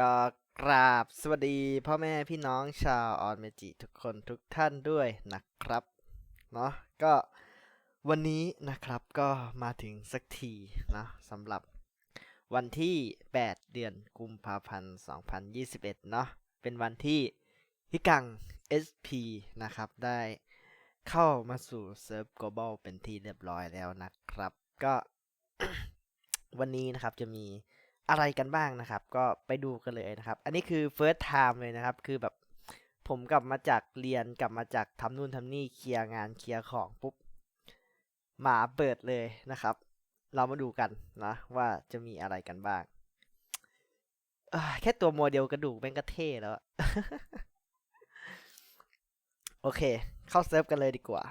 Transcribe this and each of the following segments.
ก็กราบสวัสดีพ่อแม่พี่น้องชาวออนเมจิทุกคนทุกท่านด้วยนะครับเนาะก็วันนี้นะครับก็มาถึงสักทีนะสำหรับวันที่ 8 เดือนกุมภาพันธ์ 2021 เนาะเป็นวันที่ฮิกัง SP นะครับ ได้เข้ามาสู่เซิร์ฟ global เป็นที่เรียบร้อยแล้วนะครับ ก็วันนี้นะครับจะมี อะไรกันบ้างนะครับ ก็ไปดูกันเลยนะครับ อันนี้คือ first time เลยนะครับ คือแบบผมกลับมาจากเรียนกลับมาจากทำนู่นทำนี่เคลียร์งานเคลียร์ของปุ๊บหมาเปิดเลยนะครับ เรามาดูกันนะว่าจะมีอะไรกันบ้างแค่ตัวโมเดลกระดูกแม่งก็เท่แล้ว โอเค เข้าเซิร์ฟกันเลยดีกว่า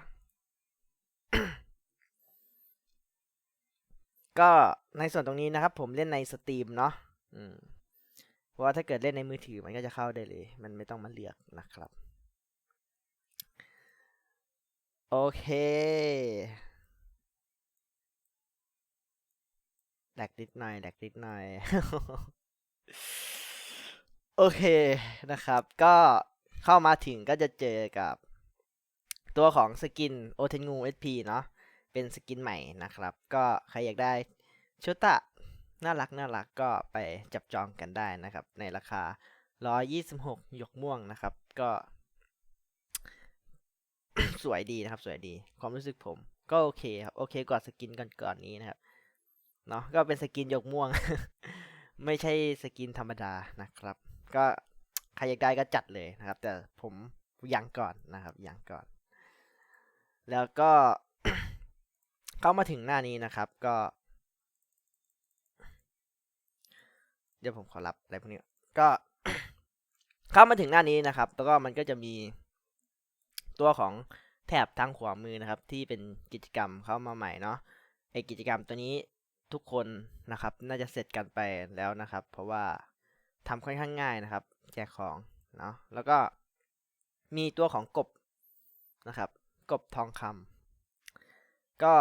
ก็ในส่วนตรงนี้นะครับ ผมเล่นในสตรีมเนาะเพราะว่าถ้าเกิดเล่นในมือถือมันก็จะเข้าได้เลย มันไม่ต้องมาเลือกนะครับ โอเคแหลกนิดหน่อยแหลกนิดหน่อย โอเคนะครับ ก็เข้ามาถึงก็จะเจอกับตัวของสกินโอเทงู SP เนาะ เป็นสกินใหม่นะครับ ก็ใครอยากได้ชุดตะน่ารักน่ารักก็ไปจับจองกันได้นะครับ ในราคา 126 หยกม่วงนะครับ ก็ สวยดีนะครับ สวยดี ความรู้สึกผม ก็โอเคครับ โอเคกว่าสกินก่อนๆนี้นะครับ เนาะก็เป็นสกินหยกม่วง ไม่ใช่สกินธรรมดานะครับ ก็ใครอยากได้ก็จัดเลยนะครับ แต่ผมยังก่อนนะครับยังก่อน แล้วก็ เข้ามาถึงหน้านี้นะครับ ก็ เดี๋ยวผมขอรับอะไรพวกนี้ก็ เข้ามาถึงหน้านี้นะครับ แล้วก็มันก็จะมีตัวของแถบทางขวามือนะครับ ที่เป็นกิจกรรมเข้ามาใหม่เนาะไอกิจกรรมตัวนี้ทุกคนนะครับ น่าจะเสร็จกันไปแล้วนะครับ เพราะว่าทำค่อนข้างง่ายนะครับ แจกของเนาะแล้วก็มีตัวของกบนะครับ กบทองคำก็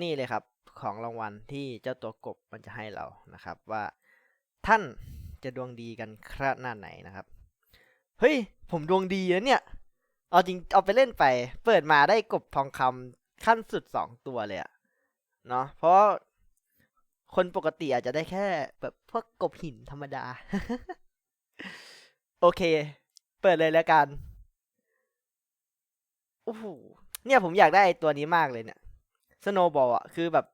นี่เลยครับของรางวัลที่เจ้าตัวกบมันจะให้เรานะครับ ว่าท่านจะดวงดีกันขนาดไหนนะครับ เฮ้ย ผมดวงดีนะเนี่ย เอาจริงเอาไปเล่นไป เปิดมาได้กบทองคำขั้นสุดสองตัวเลยอะเนาะเพราะคนปกติอาจจะได้แค่แบบพวกกบหินธรรมดา โอเค เปิดเลยแล้วกันโอ้โหเนี่ยผมอยากได้ตัวนี้มากเลยเนี่ย สโนบอลอะ คือแบบ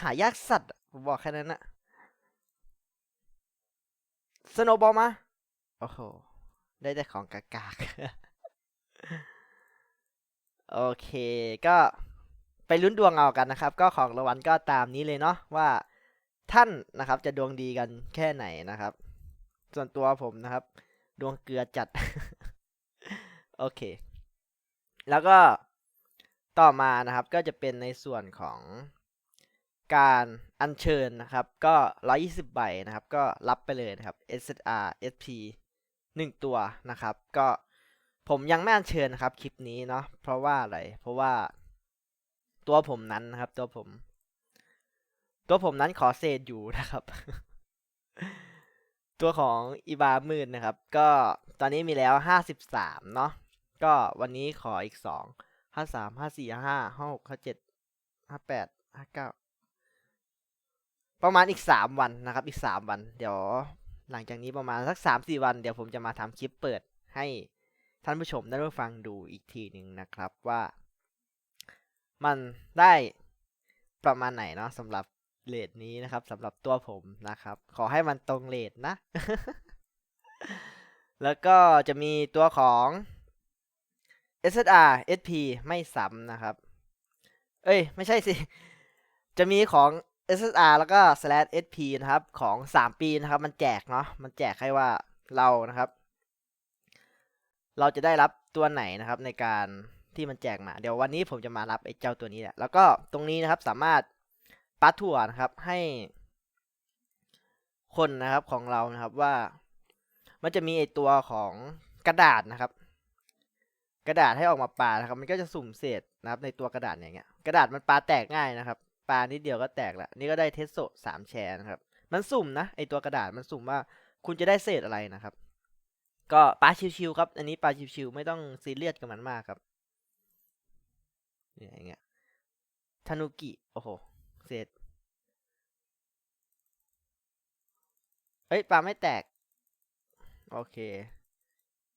หายากสัตว์อะผมบอกแค่นั้นอะสโนบอลมา โอ้โห ได้แต่ของกากากๆ โอเค ก็ไปลุ้นดวงเอากันนะครับ ก็ของรางวัลก็ตามนี้เลยเนาะว่าท่านนะครับ จะดวงดีกันแค่ไหนนะครับ ส่วนตัวผมนะครับ ดวงเกลือจัด โอเค แล้วก็ ต่อมานะครับก็จะเป็นในส่วนของการอัญเชิญนะครับ ก็ 120 ใบนะครับ ก็รับไปเลยนะครับ SSR SP 1 ตัวนะครับ ก็ผมยังไม่อัญเชิญนะครับคลิปนี้เนาะเพราะว่าอะไรเพราะว่าตัวผมนั้นนะครับ ตัวผม ตัวผมนั้นขอเศษอยู่นะครับ ตัวของอีบามืดนะครับ ก็ตอนนี้มีแล้ว 53 เนาะก็วันนี้ขออีก 2 53 54 55 56 57 58 59ปดข้าเก้าประมาณอีก3วันนะครับ อีก3วัน เดี๋ยวหลังจากนี้ประมาณสัก3-4วัน เดี๋ยวผมจะมาทำคลิปเปิดให้ท่านผู้ชมได้ฟังดูอีกทีหนึ่งนะครับว่า มันได้ประมาณไหนเนาะสำหรับเลทนี้นะครับสำหรับตัวผมนะครับ ขอให้มันตรงเลทนะ แล้วก็จะมีตัวของ SSR SP ไม่ซ้ำนะครับ เอ้ย ไม่ใช่สิ จะมีของ SSR แล้วก็ slash SP นะครับ ของ 3 ปีนะครับ มันแจกเนาะ มันแจกให้ว่าเรานะครับ เราจะได้รับตัวไหนนะครับในการที่มันแจกมา เดี๋ยววันนี้ผมจะมารับไอ้เจ้าตัวนี้แหละ แล้วก็ตรงนี้นะครับสามารถปัดถั่วนะครับ ให้คนนะครับของเรานะครับว่า มันจะมีไอตัวของกระดาษนะครับ กระดาษให้ออกมาปานะครับ มันก็จะสุ่มเศษนะครับ ในตัวกระดาษอย่างเงี้ย กระดาษมันปาแตกง่ายนะครับ ปานิดเดียวก็แตกละ นี่ก็ได้เทสโซสามแชร์นะครับ มันสุ่มนะ ไอตัวกระดาษมันสุ่มว่าคุณจะได้เศษอะไรนะครับ ก็ปลาชิวๆครับ อันนี้ปลาชิวๆไม่ต้องซีเรียสกับมันมากครับเนี่ยอย่างเงี้ยทานุกิ โอ้โห เศษ เอ้ยปลาไม่แตก โอเค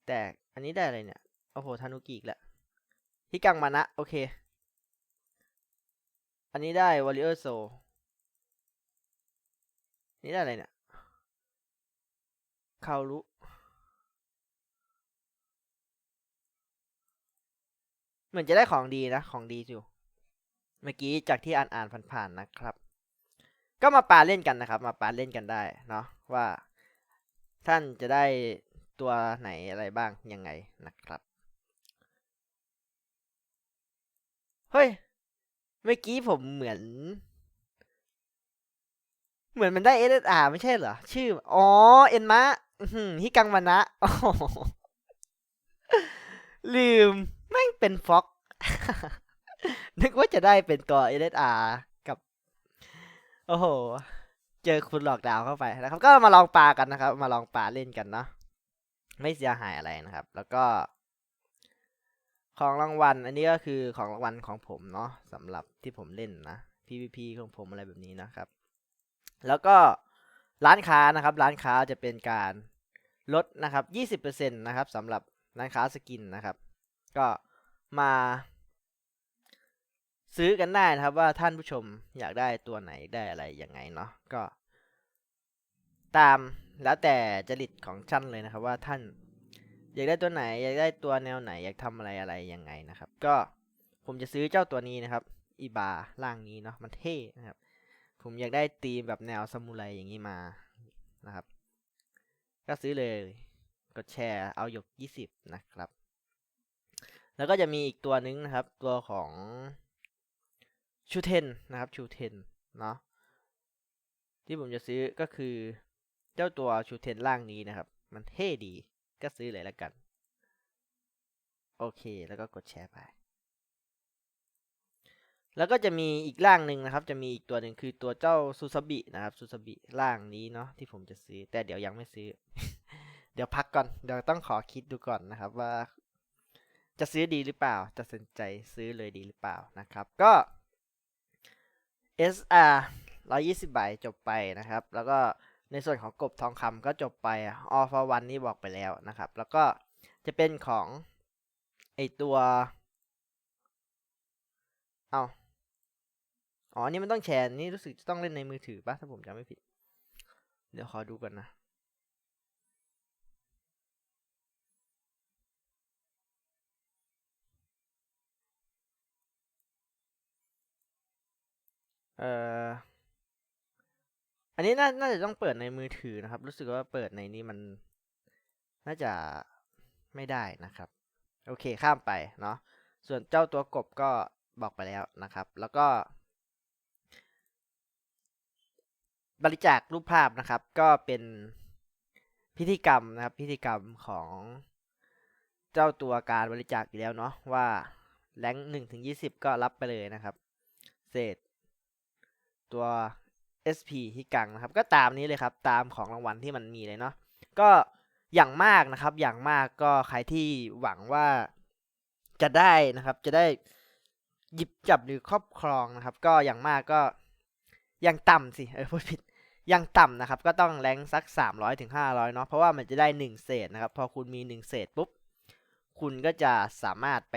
แตก อันนี้ได้อะไรเนี่ย โอ้โห ทานุกิอีกแล้วฮิกังมานะ โอเค อันนี้ได้วอลเลอร์โซนี่ได้อะไรเนี่ยคารุเหมือนจะได้ของดีนะ ของดีอยู่ เมื่อกี้จากที่อ่านอ่านผ่านๆนะครับ ก็มาปาเล่นกันนะครับ มาปาเล่นกันได้เนาะว่าท่านจะได้ตัวไหนอะไรบ้างยังไงนะครับ เฮ้ย เมื่อกี้ผมเหมือน เหมือนมันได้ SSR ไม่ใช่เหรอ ชื่อ อ๋อ เอ็นมะฮิกังมานะลืม แม่งเป็นฟ็อก นึกว่าจะได้เป็นตัว SSR กับ โอ้โห เจอคุณหลอกดาวเข้าไปนะครับ ก็มาลองปลากันนะครับ มาลองปลาเล่นกันเนาะ ไม่เสียหายอะไรนะครับ แล้วก็ ของรางวัล อันนี้ก็คือของรางวัลของผมเนาะสำหรับที่ผมเล่นนะ PVP ของผมอะไรแบบนี้นะครับ แล้วก็ร้านค้านะครับ ร้านค้าจะเป็นการลดนะครับ 20%นะครับสำหรับร้านค้าสกินนะครับ ก็มาซื้อกันได้นะครับว่าท่านผู้ชมอยากได้ตัวไหนได้อะไรยังไงเนาะก็ ตามแล้วแต่จริตของท่านเลยนะครับว่าท่าน อยากได้ตัวไหน อยากได้ตัวแนวไหน อยากทำอะไรอะไรยังไงนะครับ ก็ผมจะซื้อเจ้าตัวนี้นะครับอีบาร่างนี้เนาะมันเท่นะครับ ผมอยากได้ตีมแบบแนวซามูไรอย่างนี้มานะครับ ก็ซื้อเลยกดแชร์เอาหยก 20 นะครับ แล้วก็จะมีอีกตัวนึงนะครับ ตัวของชูเทนนะครับชูเทนเนาะที่ผมจะซื้อก็คือเจ้าตัวชูเทนล่างนี้นะครับ มันเท่ดี ก็ซื้อเลยแล้วกัน โอเค แล้วก็กดแชร์ไป แล้วก็จะมีอีกร่างหนึ่งนะครับ จะมีอีกตัวหนึ่งคือตัวเจ้าซูซาบินะครับซูซาบิร่างนี้เนาะที่ผมจะซื้อ แต่เดี๋ยวยังไม่ซื้อ เดี๋ยวพักก่อน เดี๋ยวต้องขอคิดดูก่อนนะครับว่า จะซื้อดีหรือเปล่า จะสนใจซื้อเลยดีหรือเปล่านะครับ ก็ SR 120 ใบจบไปนะครับ แล้วก็ ในส่วนของกบทองคำก็จบไปออฟวันนี่บอกไปแล้วนะครับ แล้วก็จะเป็นของไอตัว เอาอ๋อ นี่มันต้องแชร์ นี่รู้สึกจะต้องเล่นในมือถือปะถ้าผมจำไม่ผิด เดี๋ยวขอดูกันนะเอ่อ อันนี้น่าน่าจะต้องเปิดในมือถือนะครับ รู้สึกว่าเปิดในนี้มัน น่าจะไม่ได้นะครับ โอเคข้ามไปเนาะส่วนเจ้าตัวกบก็บอกไปแล้วนะครับ แล้วก็ บริจาครูปภาพนะครับ ก็เป็นพิธีกรรมนะครับ พิธีกรรมของเจ้าตัวการบริจาคอยู่แล้วเนาะว่าแรงหนึ่งถึงยี่สิบก็รับไปเลยนะครับ เศษ ตัว SP ที่กังนะครับ ก็ตามนี้เลยครับ ตามของรางวัลที่มันมีเลยเนาะก็อย่างมากนะครับ อย่างมากก็ใครที่หวังว่าจะได้นะครับ จะได้หยิบจับหรือครอบครองนะครับ ก็อย่างมากก็ยังต่ำสิเออพูดผิดยังต่ำนะครับ ก็ต้องแรงสัก 300ถึง500เนาะเพราะว่ามันจะได้ 1 เศษนะครับ พอคุณมี 1 เศษปุ๊บ คุณก็จะสามารถไป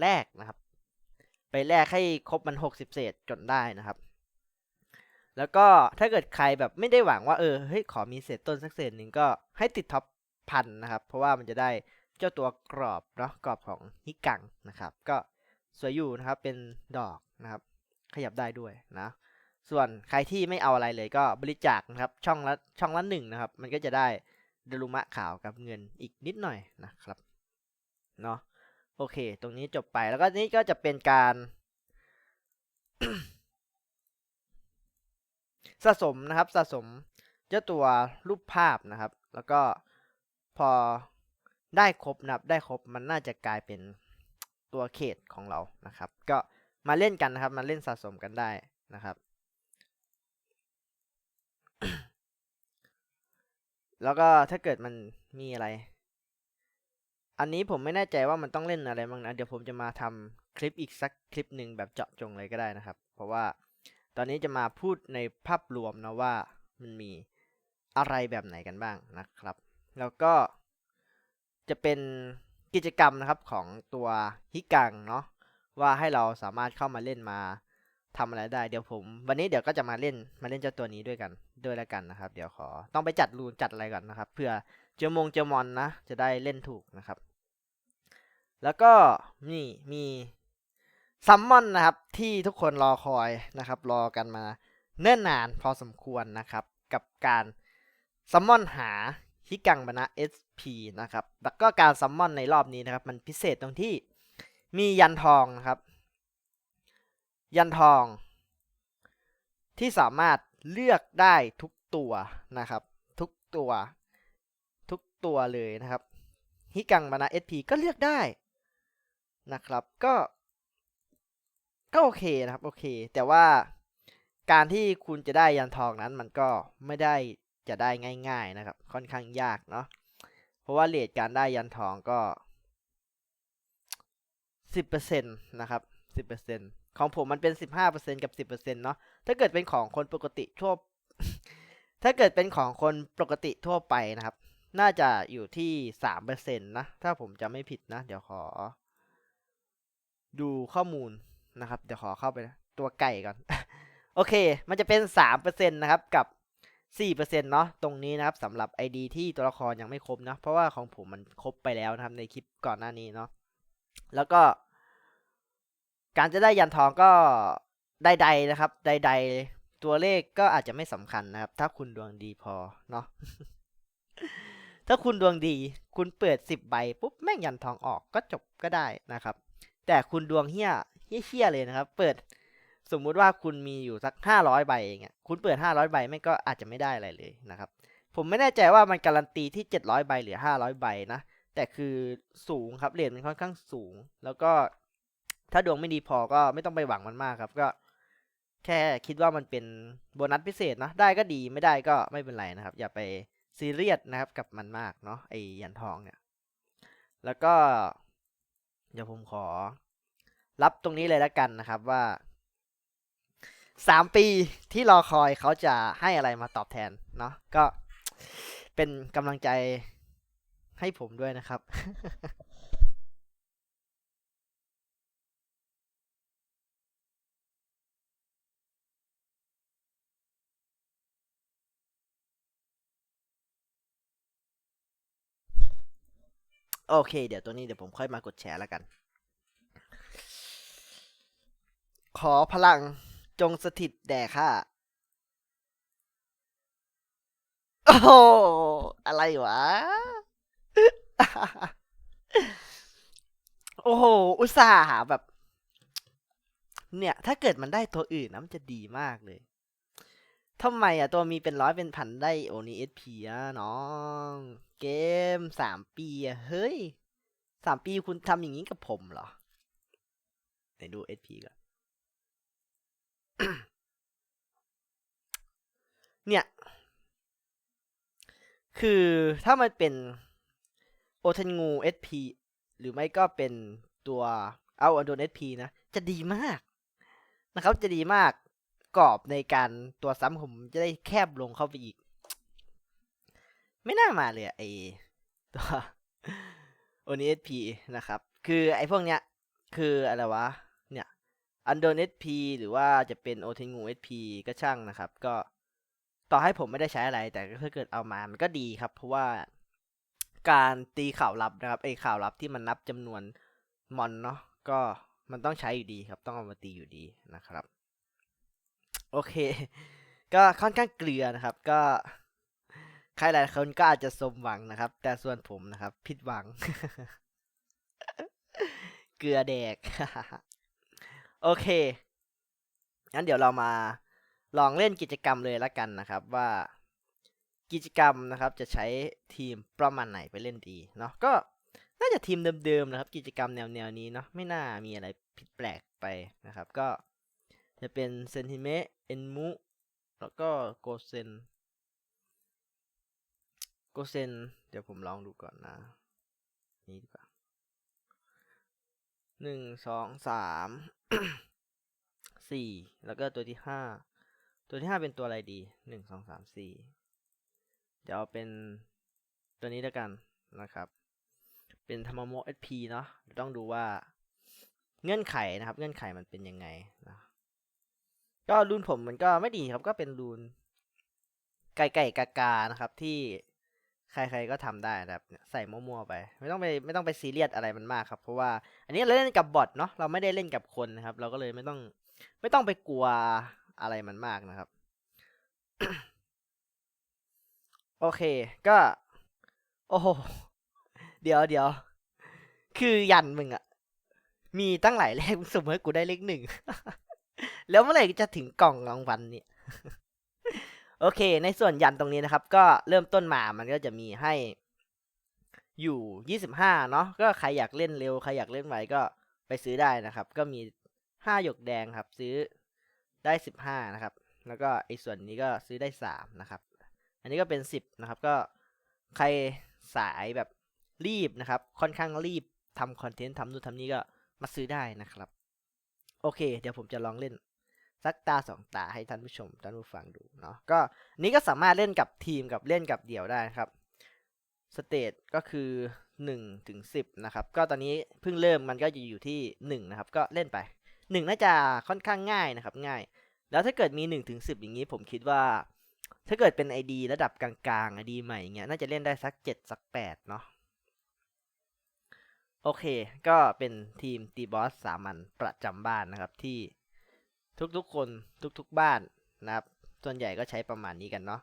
แลกนะครับ ไปแลกให้ครบมัน 60 เศษจนได้นะครับ แล้วก็ถ้าเกิดใครแบบไม่ได้หวังว่าเออเฮ้ยขอมีเศษต้นสักเศษหนึ่งก็ให้ติดท็อปพันนะครับ เพราะว่ามันจะได้เจ้าตัวกรอบเนาะกรอบของฮิกังนะครับ ก็สวยอยู่นะครับเป็นดอกนะครับ ขยับได้ด้วยนะ ส่วนใครที่ไม่เอาอะไรเลยก็บริจาคนะครับช่องละช่องละหนึ่งนะครับ มันก็จะได้เดลุมะขาวกับเงินอีกนิดหน่อยนะครับเนาะโอเค ตรงนี้จบไปแล้วก็นี่ก็จะเป็นการ สะสมนะครับสะสมเจ้าตัวรูปภาพนะครับ แล้วก็พอได้ครบนะครับได้ครบมันน่าจะกลายเป็นตัวเขตของเรานะครับ ก็มาเล่นกันนะครับ มาเล่นสะสมกันได้นะครับ แล้วก็ถ้าเกิดมันมีอะไร อันนี้ผมไม่แน่ใจว่ามันต้องเล่นอะไรบ้างนะ เดี๋ยวผมจะมาทำคลิปอีกสักคลิปหนึ่งแบบเจาะจงเลยก็ได้นะครับ เพราะว่า ตอนนี้จะมาพูดในภาพรวมนะว่ามันมีอะไรแบบไหนกันบ้างนะครับ แล้วก็จะเป็นกิจกรรมนะครับของตัวฮิกังเนาะว่าให้เราสามารถเข้ามาเล่นมาทำอะไรได้เดี๋ยวผม วันนี้เดี๋ยวก็จะมาเล่นมาเล่นเจ้าตัวนี้ด้วยกันด้วยแล้วกันนะครับ เดี๋ยวขอต้องไปจัดรูนจัดอะไรก่อนนะครับเพื่อเจอมงเจอมอนนะ จะได้เล่นถูกนะครับ แล้วก็นี่มี ซัมมอนนะครับที่ทุกคนรอคอยนะครับ รอกันมาเนิ่นนานพอสมควรนะครับ กับการซัมมอนหาฮิกังบานะ SP นะครับ แล้วก็การซัมมอนในรอบนี้นะครับ มันพิเศษตรงที่มียันทองนะครับ ยันทอง ที่สามารถเลือกได้ทุกตัวนะครับ ทุกตัว ทุกตัวเลยนะครับฮิกังบานะ SP ก็เลือกได้นะครับ ก็ ก็โอเคนะครับ โอเค แต่ว่าการที่คุณจะได้ยันทองนั้นมันก็ไม่ได้จะได้ง่าย ๆนะครับ ค่อนข้างยากเนาะเพราะว่าเลทการได้ยันทองก็สิบเปอร์เซ็นต์นะครับสิบเปอร์เซ็นต์ของผมมันเป็นสิบห้าเปอร์เซ็นต์กับสิบเปอร์เซ็นต์เนาะถ้าเกิดเป็นของคนปกติทั่ว ถ้าเกิดเป็นของคนปกติทั่วไปนะครับ น่าจะอยู่ที่สามเปอร์เซ็นต์นะ ถ้าผมจะไม่ผิดนะ เดี๋ยวขอ ดูข้อมูล นะครับ เดี๋ยวขอเข้าไปตัวไก่ก่อน โอเค มันจะเป็นสามเปอร์เซ็นต์นะครับกับสี่เปอร์เซ็นต์เนาะตรงนี้นะครับสำหรับ ID ที่ตัวละครยังไม่ครบนะเพราะว่าของผมมันครบไปแล้วนะครับในคลิปก่อนหน้านี้เนาะแล้วก็ การจะได้ยันทองก็ใดๆนะครับ ใด ๆ ตัวเลขก็อาจจะไม่สำคัญนะครับ ถ้าคุณดวงดีพอเนาะถ้าคุณดวงดี คุณเปิดสิบใบปุ๊บแม่งยันทองออกก็จบก็ได้นะครับ แต่คุณดวงเฮี้ย เฮี้ยๆเลยนะครับ เปิดสมมุติว่าคุณมีอยู่สักห้าร้อยใบเองเงี้ยคุณเปิดห้าร้อยใบไม่ก็อาจจะไม่ได้อะไรเลยนะครับ ผมไม่แน่ใจว่ามันการันตีที่เจ็ดร้อยใบหรือห้าร้อยใบนะ แต่คือสูงครับเรทมันค่อนข้างสูง แล้วก็ถ้าดวงไม่ดีพอก็ไม่ต้องไปหวังมันมากครับ ก็แค่คิดว่ามันเป็นโบนัสพิเศษนะ ได้ก็ดีไม่ได้ก็ไม่เป็นไรนะครับ อย่าไปซีเรียสนะครับกับมันมากเนาะไอ้ยันทองเนี่ย แล้วก็ เดี๋ยวผมขอ รับตรงนี้เลยแล้วกันนะครับว่าสามปีที่รอคอยเขาจะให้อะไรมาตอบแทนเนาะก็เป็นกำลังใจให้ผมด้วยนะครับโอเค เดี๋ยวตัวนี้เดี๋ยวผมค่อยมากดแชร์แล้วกัน ขอพลังจงสถิตแด่ข้า โอ้โหอะไรวะ โอ้โห อุตส่าห์หาแบบ เนี่ย ถ้าเกิดมันได้ตัวอื่นนะมันจะดีมากเลยทำไมอะ ตัวมีเป็นร้อยเป็นพันได้โอนี้เอสพีอะน้อง เกมสามปีอะ เฮ้ยสามปีคุณทำอย่างนี้กับผมเหรอ ไหนดูเอสพีก่อน เนี่ย คือถ้ามันเป็นโอเทนงู SP หรือไม่ก็เป็นตัวเอาอันโดน SP นะ จะดีมากนะครับ จะดีมากกรอบในการตัวซ้ำผมจะได้แคบลงเข้าไปอีก ไม่น่ามาเลยไอตัวโอนี้ SP นะครับ คือไอพวกเนี้ย คืออะไรวะ อันโดน SP หรือว่าจะเป็นโอเทนงู SP ก็ช่างนะครับ ก็ต่อให้ผมไม่ได้ใช้อะไร แต่ถ้าเกิดเอามามันก็ดีครับ เพราะว่าการตีข่าวลับนะครับไอข่าวลับที่มันนับจำนวนมอนเนาะก็มันต้องใช้อยู่ดีครับ ต้องเอามาตีอยู่ดีนะครับ โอเค ก็ค่อนข้างเกลือนะครับ ก็ใครหลายคนก็อาจจะสมหวังนะครับ แต่ส่วนผมนะครับ ผิดหวัง เกลือแดก โอเค งั้นเดี๋ยวเรามาลองเล่นกิจกรรมเลยละกันนะครับว่ากิจกรรมนะครับจะใช้ทีมประมาณไหนไปเล่นดีเนาะก็น่าจะทีมเดิมๆนะครับ กิจกรรมแนวๆนี้เนาะไม่น่ามีอะไรผิดแปลกไปนะครับ ก็จะเป็นเซนติเมตเอ็นมุแล้วก็โกเซนโกโกเซนเดี๋ยวผมลองดูก่อนนะ นี่ดีกว่า หนึ่งสองสามสี่แล้วก็ตัวที่ห้าตัวที่ห้าเป็นตัวอะไรดีหนึ่งสองสามสี่เดี๋ยวเอาเป็นตัวนี้แล้วกันนะครับ เป็นธรรมโม SP เนาะต้องดูว่าเงื่อนไขนะครับ เงื่อนไขมันเป็นยังไงนะก็รูนผมมันก็ไม่ดีครับก็เป็นรูนไก่ไก่กากานะครับที่ ใครๆก็ทำได้นะครับใส่มั่วๆไป ไม่ต้องไปไม่ต้องไปซีเรียสอะไรมันมากครับ เพราะว่าอันนี้เราเล่นกับบอทเนาะเราไม่ได้เล่นกับคนนะครับ เราก็เลยไม่ต้องไม่ต้องไปกลัวอะไรมันมากนะครับ โอเคก็ โอ้โหเดี๋ยวเดี๋ยวคือยันมึงอะมีตั้งหลายเลขสมมติกูได้เลขหนึ่งแล้วเมื่อไหร่จะถึงกล่องรางวัลเนี่ย โอเค ในส่วนยันตรงนี้นะครับ ก็เริ่มต้นมามันก็จะมีให้อยู่ 25 เนาะก็ใครอยากเล่นเร็ว ใครอยากเล่นไวก็ไปซื้อได้นะครับ ก็มี 5 หยกแดงครับ ซื้อได้ 15 นะครับ แล้วก็ไอ้ส่วนนี้ก็ซื้อได้ 3 นะครับ อันนี้ก็เป็น 10 นะครับ ก็ใครสายแบบรีบนะครับ ค่อนข้างรีบทำคอนเทนต์ทำนู่นทำนี่ก็มาซื้อได้นะครับ โอเค เดี๋ยวผมจะลองเล่น สักตาสองตาให้ท่านผู้ชมท่านผู้ฟังดูเนาะก็นี้ก็สามารถเล่นกับทีมกับเล่นกับเดี่ยวได้ครับสเตตก็คือ1ถึง10นะครับก็ตอนนี้เพิ่งเริ่มมันก็จะอยู่ที่1นะครับก็เล่นไป 1 น่าจะค่อนข้างง่ายนะครับง่าย แล้วถ้าเกิดมี1ถึง10 อย่างนี้ผมคิดว่า ถ้าเกิดเป็น ID ระดับกลางๆ ID ใหม่เงี้ยน่าจะเล่นได้สัก 7 สัก 8 เนาะโอเค ก็เป็นทีมตีบอสสามัญประจำบ้านนะครับที่ ทุกๆคนทุกๆบ้านนะครับ ส่วนใหญ่ก็ใช้ประมาณนี้กันเนาะ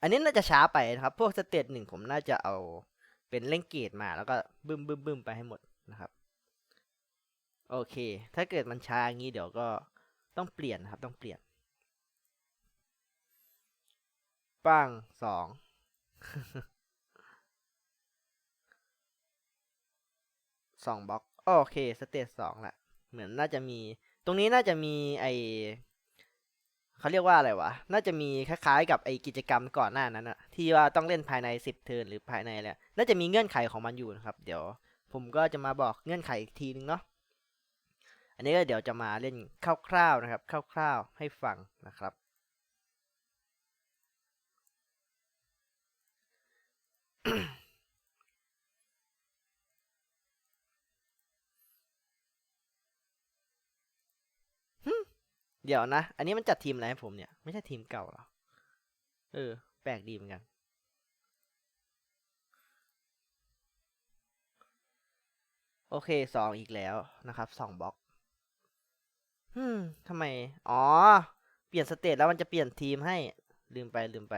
อันนี้น่าจะช้าไปนะครับ พวกสเตตหนึ่งผมน่าจะเอาเป็นเล่งเกตมาแล้วก็บึ้มบึ้มบึ้มไปให้หมดนะครับ โอเค ถ้าเกิดมันช้าอย่างนี้เดี๋ยวก็ต้องเปลี่ยนนะครับ ต้องเปลี่ยน ปังสองสองบล็อก โอเคสเตจสองละเหมือนน่าจะมี ตรงนี้น่าจะมีไอเขาเรียกว่าอะไรวะ น่าจะมีคล้ายๆ กับไอกิจกรรมก่อนหน้านั้นอะที่ว่าต้องเล่นภายในสิบเทิร์นหรือภายในอะไรน่าจะมีเงื่อนไขของมันอยู่นะครับ เดี๋ยวผมก็จะมาบอกเงื่อนไขอีกทีนึงเนาะอันนี้ก็เดี๋ยวจะมาเล่นคร่าวๆนะครับคร่าวๆให้ฟังนะครับ เดี๋ยวนะ อันนี้มันจัดทีมอะไรให้ผมเนี่ย ไม่ใช่ทีมเก่าหรอ เออ แปลกดีเหมือนกัน โอเคสองอีกแล้วนะครับสองบล็อกฮึมทำไม อ๋อ เปลี่ยนสเตจแล้วมันจะเปลี่ยนทีมให้ ลืมไปลืมไป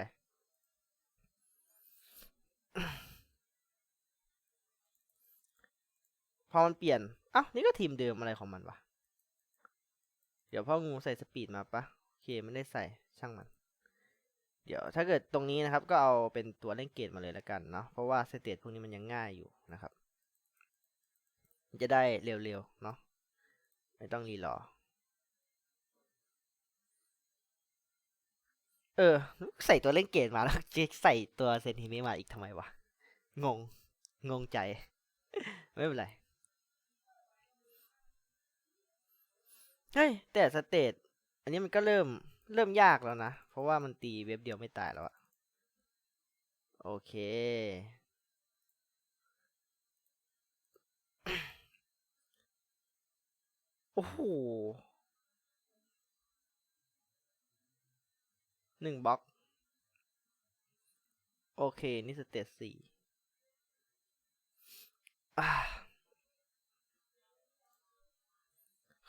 พอมันเปลี่ยนอ้าวนี่ก็ทีมเดิมอะไรของมันวะ เดี๋ยวพ่องูใส่สปีดมาปะโอเคไม่ได้ใส่ช่างมัน เดี๋ยวถ้าเกิดตรงนี้นะครับ ก็เอาเป็นตัวเล่นเกตมาเลยแล้วกันเนาะเพราะว่าสเตตพวกนี้มันยังง่ายอยู่นะครับ จะได้เร็วๆเนาะไม่ต้องรีรอเออ ใส่ตัวเล่นเกตมาแล้วจะใส่ตัวเซนติเมตรมาอีกทำไมวะงงงงใจ ไม่เป็นไร เฮ้ย แต่สเตตอันนี้มันก็เริ่มเริ่มยากแล้วนะ เพราะว่ามันตีเว็บเดียวไม่ตายแล้วอะโอเค โอ้โหหนึ่งบล็อก โอเค นี่สเตตสี่อ่า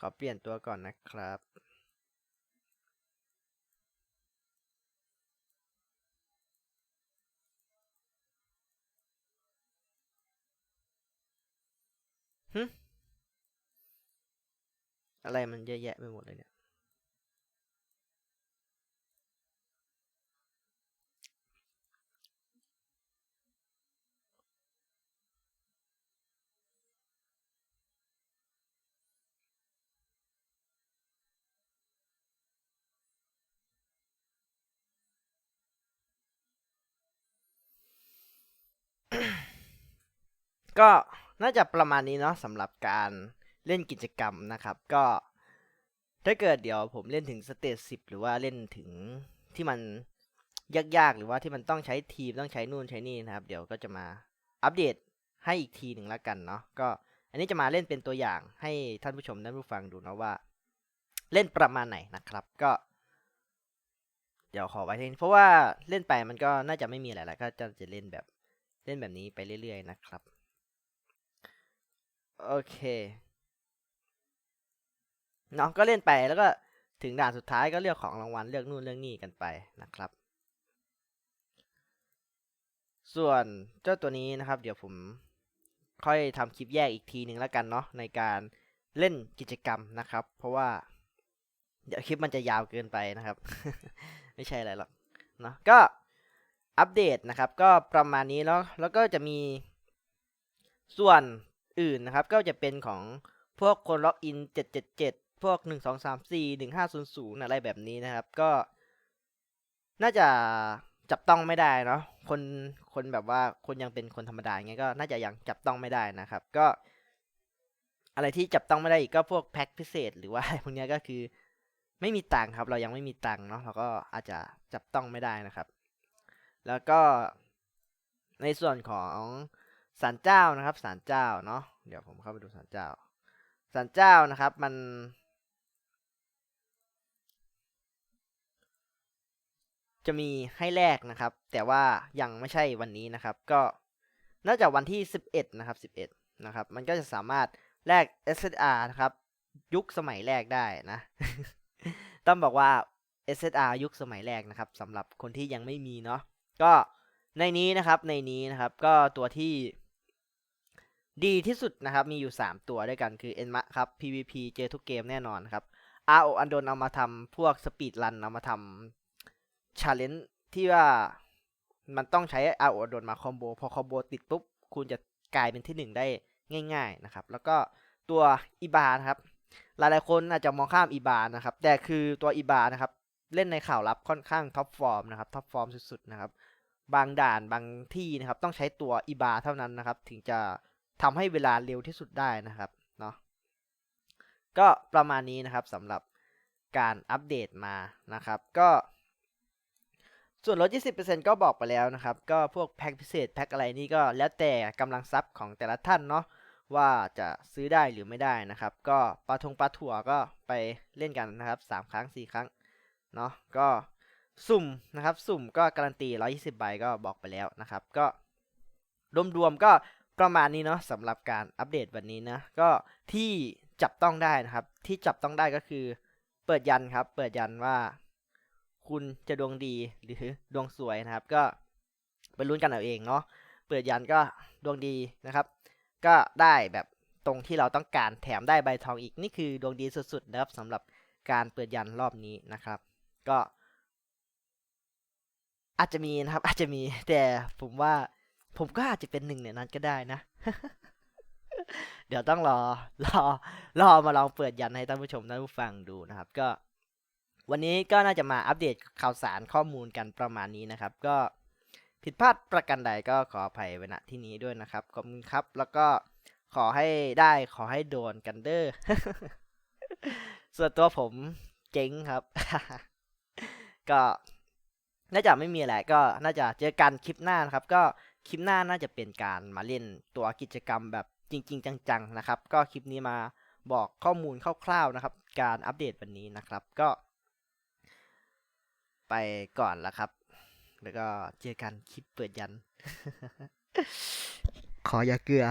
ขอเปลี่ยนตัวก่อนนะครับ หึ อะไรมันเยอะแยะไปหมดเลยเนี่ย ก็น่าจะประมาณนี้เนาะสำหรับการเล่นกิจกรรมนะครับ ก็ถ้าเกิดเดี๋ยวผมเล่นถึงสเตจสิบหรือว่าเล่นถึงที่มันยากๆ หรือว่าที่มันต้องใช้ทีมต้องใช้นู่นใช้นี่นะครับ เดี๋ยวก็จะมาอัปเดตให้อีกทีหนึ่งล้วกันเนาะก็อันนี้จะมาเล่นเป็นตัวอย่างให้ท่านผู้ชมท่านผู้ฟังดูนะว่า เล่นประมาณไหนนะครับก็ เดี๋ยวขอไว้ทีเพราะว่าเล่นไปมันก็น่าจะไม่มีอะไรแล้วก็จะจะเล่นแบบเล่นแบบนี้ไปเรื่อย ๆ นะครับ โอเคเนาะก็เล่นไปแล้วก็ถึงด่านสุดท้ายก็เลือกของรางวัลเลือกนู่นเลือกนี่กันไปนะครับ ส่วนเจ้าตัวนี้นะครับ เดี๋ยวผมค่อยทำคลิปแยกอีกทีหนึ่งแล้วกันเนาะในการเล่นกิจกรรมนะครับ เพราะว่า เดี๋ยวคลิปมันจะยาวเกินไปนะครับ ไม่ใช่อะไรหรอกเนาะก็อัปเดตนะครับ ก็ประมาณนี้แล้วแล้วก็จะมีส่วน อื่นนะครับ ก็จะเป็นของพวกคนล็อกอิน 777 พวก 1 2 3 4 1 5 0 0 อะไรแบบนี้นะครับ ก็ น่าจะจับต้องไม่ได้เนาะคนคนแบบว่าคนยังเป็นคนธรรมดาอย่างเงี้ยก็น่าจะยังจับต้องไม่ได้นะครับ ก็ อะไรที่จับต้องไม่ได้อีกก็พวกแพ็คพิเศษ หรือว่าพวกเนี้ยก็คือ ไม่มีตังค์ครับ เรายังไม่มีตังค์เนาะเราก็อาจจะจับต้องไม่ได้นะครับ แล้วก็ในส่วนของ ศาลเจ้านะครับศาลเจ้าเนาะเดี๋ยวผมเข้าไปดูศาลเจ้าศาลเจ้านะครับมัน จะมีให้แลกนะครับ แต่ว่ายังไม่ใช่วันนี้นะครับ ก็น่าจะวันที่ 11 นะครับ 11 นะครับ มันก็จะสามารถแลก SSR นะครับ ยุคสมัยแรกได้นะ ต้องบอกว่า SSR ยุคสมัยแรกนะครับสำหรับคนที่ยังไม่มีเนาะก็ในนี้นะครับในนี้นะครับ ก็ตัวที่ ดีที่สุดนะครับ มีอยู่ 3 ตัวด้วยกันคือ Enma ครับ PVP เจอทุกเกมแน่นอนครับ RO อันโดนเอามาทำพวกสปีดรันเอามาทำชาเลนจ์ที่ว่ามันต้องใช้ RO อันโดนมาคอมโบพอคอมโบติดปุ๊บ คุณจะกลายเป็นที่ 1 ได้ง่าย ๆนะครับ แล้วก็ตัวอีบานะครับ หลายๆคนอาจจะมองข้ามอีบานะครับ แต่คือตัวอีบานะครับ เล่นในข่าวลับค่อนข้างท็อปฟอร์มนะครับท็อปฟอร์มสุดๆนะครับ บางด่านบางที่นะครับต้องใช้ตัวอีบาเท่านั้นนะครับ ถึงจะ ทำให้เวลาเร็วที่สุดได้นะครับเนาะก็ประมาณนี้นะครับสำหรับการอัปเดตมานะครับ ก็ส่วนลด 20%ก็บอกไปแล้วนะครับ ก็พวกแพ็คพิเศษแพ็คอะไรนี่ก็แล้วแต่กำลังทรัพย์ของแต่ละท่านเนาะว่าจะซื้อได้หรือไม่ได้นะครับ ก็ปลาทงปลาถั่วก็ไปเล่นกันนะครับ 3 ครั้ง 4 ครั้งเนาะก็สุ่มนะครับ สุ่มก็การันตี 120 ใบก็บอกไปแล้วนะครับ ก็รวมๆก็ ประมาณนี้เนาะสำหรับการอัปเดตวันนี้นะ ก็ที่จับต้องได้นะครับ ที่จับต้องได้ก็คือ เปิดยันครับ เปิดยันว่า คุณจะดวงดีหรือดวงสวยนะครับ ก็ไปลุ้นกันเอาเองเนาะเปิดยันก็ดวงดีนะครับ ก็ได้แบบตรงที่เราต้องการแถมได้ใบทองอีกนี่คือดวงดีสุดๆนะครับสำหรับการเปิดยันรอบนี้นะครับ ก็ อาจจะมีนะครับ อาจจะมีแต่ผมว่า ผมก็อาจจะเป็นหนึ่งในนั้นก็ได้นะ เดี๋ยวต้องรอ รอ รอมาลองเปิดยันให้ท่านผู้ชมท่านผู้ฟังดูนะครับ ก็ วันนี้ก็น่าจะมาอัปเดตข่าวสารข้อมูลกันประมาณนี้นะครับ ก็ผิดพลาดประกันใดก็ขออภัยไว้ณที่นี้ด้วยนะครับขอบคุณครับ แล้วก็ขอให้ได้ขอให้โดนกันเด้อส่วนตัวผมเจ๊งครับ ก็น่าจะไม่มีอะไรก็น่าจะเจอกันคลิปหน้านะครับ ก็ คลิปหน้าน่าจะเป็นการมาเล่นตัวกิจกรรมแบบจริง ๆ จังๆนะครับ ก็คลิปนี้มาบอกข้อมูลคร่าวๆนะครับ การอัปเดตวันนี้นะครับก็ ไปก่อนแล้วครับ แล้วก็เจอกันคลิปเปิดยัน ขออย่าเกลือ